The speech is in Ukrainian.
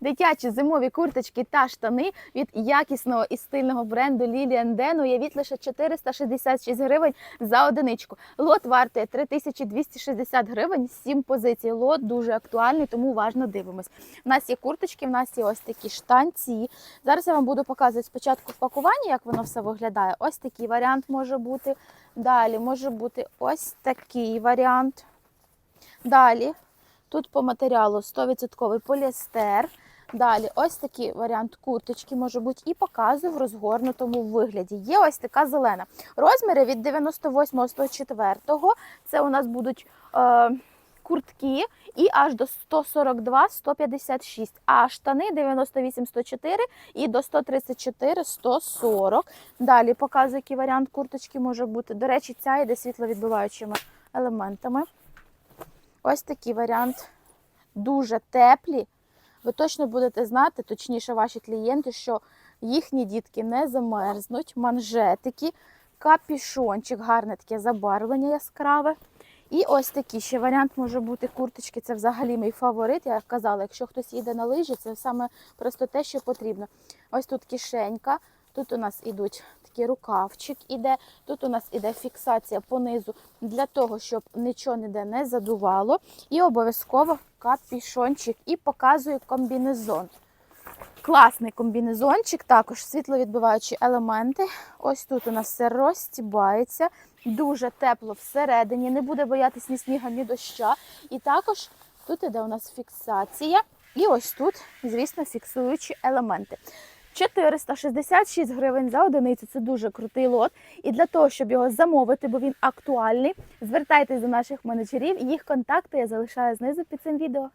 Дитячі зимові курточки та штани від якісного і стильного бренду Lilian Den уявіть лише 466 гривень за одиничку. Лот вартує 3260 гривень, 7 позицій. Лот дуже актуальний, тому уважно дивимось. У нас є курточки, в нас є ось такі штанці. Зараз я вам буду показувати спочатку в пакуванні, як воно все виглядає. Ось такий варіант може бути. Далі може бути ось такий варіант. Далі тут по матеріалу 100% поліестер. Далі ось такий варіант курточки може бути і показую в розгорнутому вигляді. Є ось така зелена. Розміри від 98 104 Це у нас будуть е, куртки і аж до 142 156 А штани 98 104 і до 134 140 Далі показую, який варіант курточки може бути. До речі, ця йде світловідбиваючими елементами. Ось такий варіант. Дуже теплі. Ви точно будете знати, точніше, ваші клієнти, що їхні дітки не замерзнуть, манжетики, капішончик, гарне таке забарвлення яскраве. І ось такий ще варіант може бути курточки. Це взагалі мій фаворит. Я казала, якщо хтось їде на лижі, це саме просто те, що потрібно. Ось тут кишенька, тут у нас ідуть такий рукавчик іде, тут у нас іде фіксація понизу для того, щоб нічого ніде не задувало. І обов'язково капішончик і показую комбінезон. Класний комбінезончик, також світловідбиваючі елементи. Ось тут у нас все розстібається, дуже тепло всередині, не буде боятись ні сніга, ні доща. І також тут іде у нас фіксація. І ось тут, звісно, фіксуючі елементи. 466 гривень за одиницю це дуже крутий лот. І для того, щоб його замовити, бо він актуальний, звертайтесь до наших менеджерів. Їх контакти я залишаю знизу під цим відео.